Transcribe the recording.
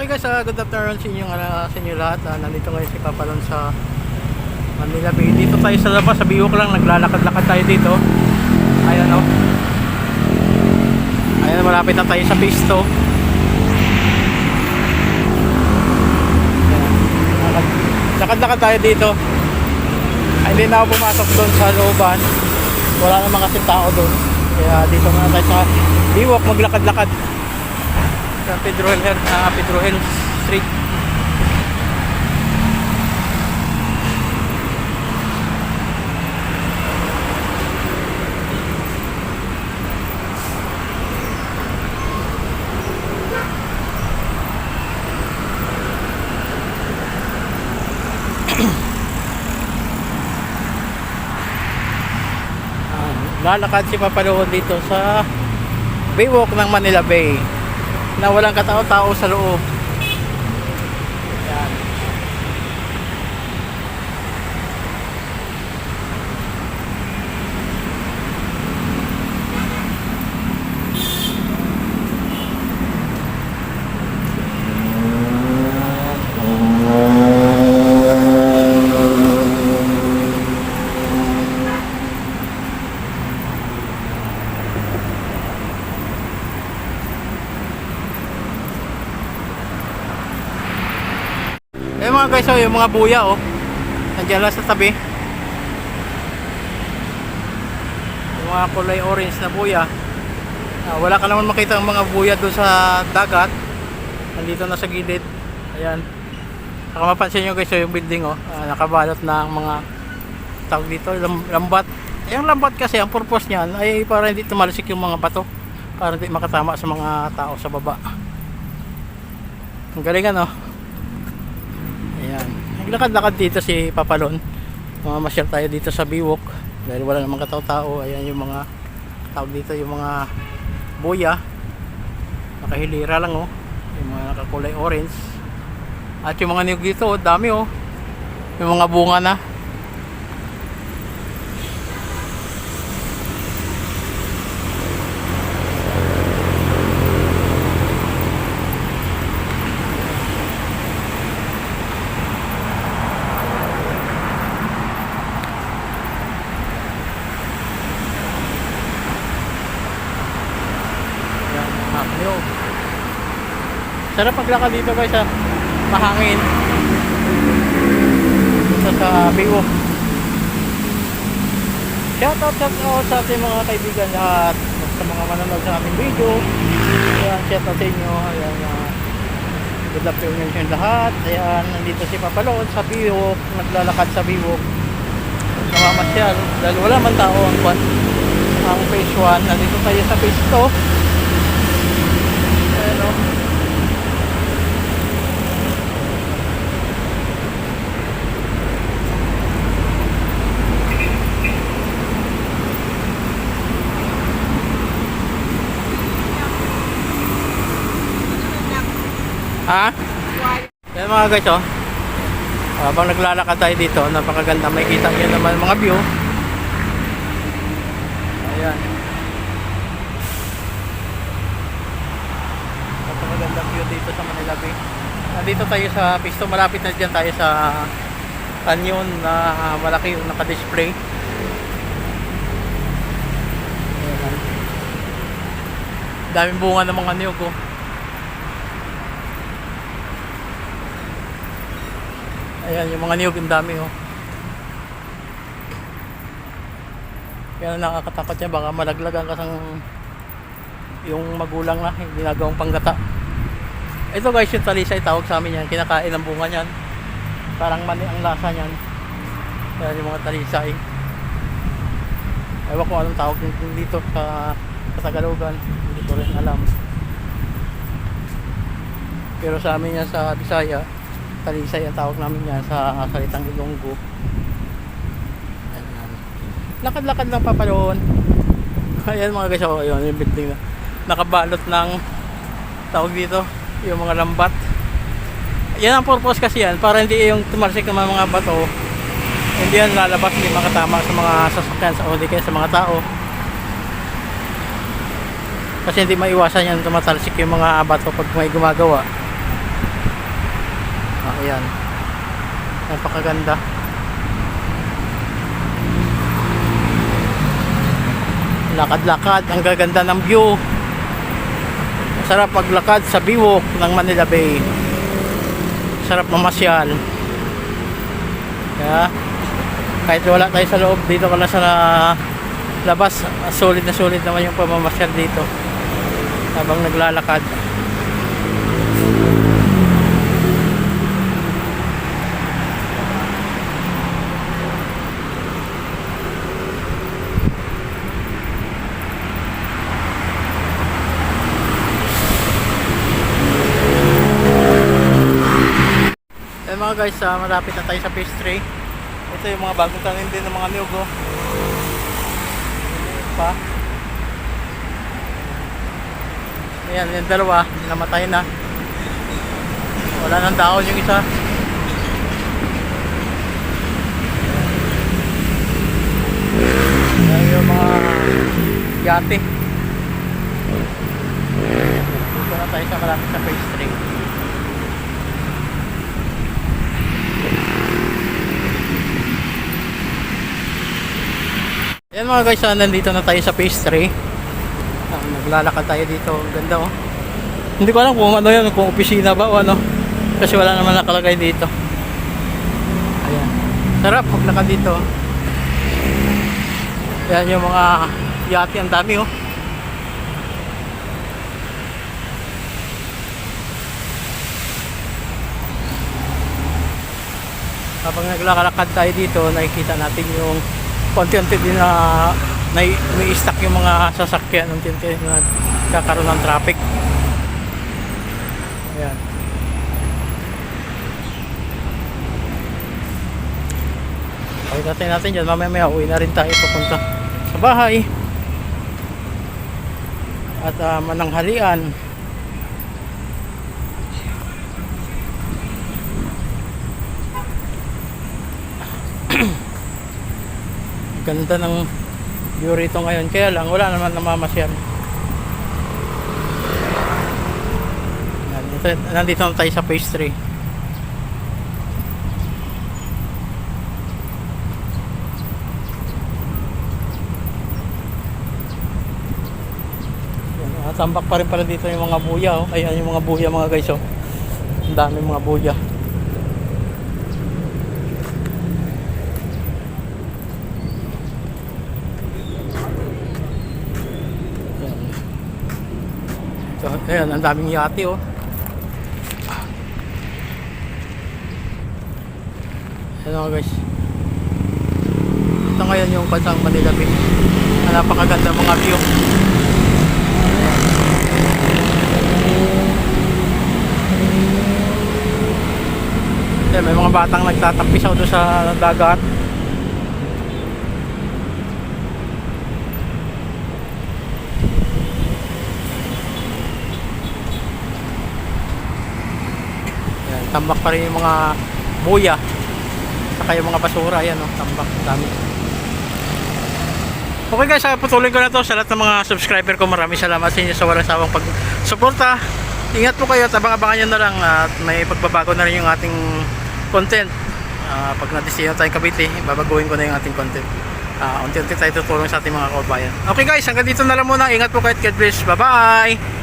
Okay guys, uh, good afternoon sa inyo, uh, sa inyo lahat. Uh, nandito ngayon si Papalon sa Manila Bay. Dito tayo sa labas, sa Biwok lang, naglalakad-lakad tayo dito. Ayan o. Ayan, malapit na tayo sa Pisto. Lakad-lakad tayo dito. Ay, hindi na ako pumasok doon sa looban. Wala namang kasi tao doon. Kaya dito na tayo sa Biwok, maglakad-lakad sa Pedro Hill, uh, Pedro Hill Street. Ah, lalakad si Papaluhon dito sa Baywalk ng Manila Bay na walang katao-tao sa loob. Yan. Eh mga guys, oh, yung mga buya oh. Nandiyan lang sa tabi. Yung mga kulay orange na buya. Ah, wala ka naman makita ang mga buya doon sa dagat. Nandito na sa gilid. Ayan. Saka mapansin nyo guys, oh, yung building oh. Ah, nakabalot na ang mga tawag dito, lam- lambat. Yung lambat kasi, ang purpose niyan ay para hindi tumalsik yung mga bato. Para hindi makatama sa mga tao sa baba. Ang galing ano. Naglakad-lakad dito si Papalon. Mamamasyal tayo dito sa Biwok. Dahil wala namang katao-tao. Ayan yung mga tawag dito, yung mga buya. Nakahilira lang oh. Yung mga nakakulay orange. At yung mga niyog dito, oh, dami oh. Yung mga bunga na. Ayan, mga niyog. Sarap maglakad dito guys ha. Mahangin. Dito sa Biwok. Shout out, shout out sa ating mga kaibigan lahat. Sa mga manonood sa aming video. Ayan, shout out sa inyo. Ayan, uh, good afternoon sa inyo lahat. Ayan, nandito si Papalon sa Biwok. Naglalakad sa Biwok. Namamasyal. Dahil wala man tao ang. Ang phase 1. Nandito tayo sa phase 2. Ayan o. Ha? Yan mga guys oh. Habang naglalakad tayo dito, napakaganda. May kita nyo naman mga view. Ayan. Napakaganda view dito sa Manila Bay. Nandito tayo sa pisto. Malapit na dyan tayo sa canyon na malaki yung naka-display. Daming bunga ng mga niyog oh. Ayan, yung mga niyog, ang dami oh. Kaya nakakatakot yan, baka malaglagan ka yung magulang na, yung ginagawang panggata. Ito guys, yung talisay, tawag sa amin yan, kinakain ang bunga niyan. Parang mani ang lasa niyan. Kaya yung mga talisay. Ewan ko anong tawag dito sa, sa Tagalogan. Hindi ko rin alam. Pero sa amin yan sa Bisaya, talisay ang tawag namin yan sa salitang Ilonggo. Lakad-lakad lang papaloon. Ayan mga guys, oh, yun, yung building na. Nakabalot ng tawag dito, yung mga lambat. Yan ang purpose kasi yan, para hindi yung tumalsik ng mga bato, hindi yan lalabas, hindi makatama sa mga sasakyan sa uli kaya sa mga tao. Kasi hindi maiwasan yan tumatalsik yung mga bato pag may gumagawa. Ayan. Napakaganda. Lakad-lakad, ang gaganda ng view. Sarap paglakad sa biwok ng Manila Bay. Sarap mamasyal. Kaya, kahit wala tayo sa loob, dito ka lang sa labas, solid na solid naman yung pamamasyal dito. Habang naglalakad. Mga guys, ah, malapit na tayo sa 3. Ito yung mga bagong tanim din ng mga niyog. Oh. Pa. Ayan, yung dalawa, namatay na. Wala nang daon yung isa. Ayan yung mga yate. Dito na tayo sa malapit sa phase Yan mga guys, ah, nandito na tayo sa 3. Ah, naglalakad tayo dito. Ganda oh. Hindi ko alam kung ano yan, kung opisina ba o ano. Kasi wala naman nakalagay dito. Ayan. Sarap maglakad dito. Yan yung mga yate, ang dami oh. Habang naglalakad tayo dito, nakikita natin yung konti-unti din na na may stock yung mga sasakyan unti-unti na kakaroon ng traffic. Ayan. Pagdating natin dyan, mamaya maya uwi na rin tayo papunta sa bahay. At uh, mananghalian. Ganda ng view rito ngayon kaya lang wala naman namamasyal Yan, ito, nandito na tayo sa phase 3 Yan, ah, tambak pa rin pala dito yung mga buya oh. ayan yung mga buya mga guys oh. ang dami mga buya So, ayan, ang daming yate oh. Ayan mga guys. Ito ngayon yung bansang Manila Bay. Napakaganda mga view. Ayan, may mga batang nagtatampisaw doon sa dagat. Ayan, tambak pa rin yung mga buya. Saka yung mga basura. Ayan, oh, tambak. Dami. Okay guys, ah, patuloy ko na to sa lahat ng mga subscriber ko. Maraming salamat sa inyo sa walang sawang pag-suporta. Ingat po kayo at abang-abangan nyo na lang at may pagbabago na rin yung ating content. Ah, pag na-decision tayong Cavite, babaguhin ko na yung ating content. Ah, unti-unti tayo tutulong sa ating mga kabayan. Okay guys, hanggang dito na lang muna. Ingat po kayo at God bless. Bye-bye!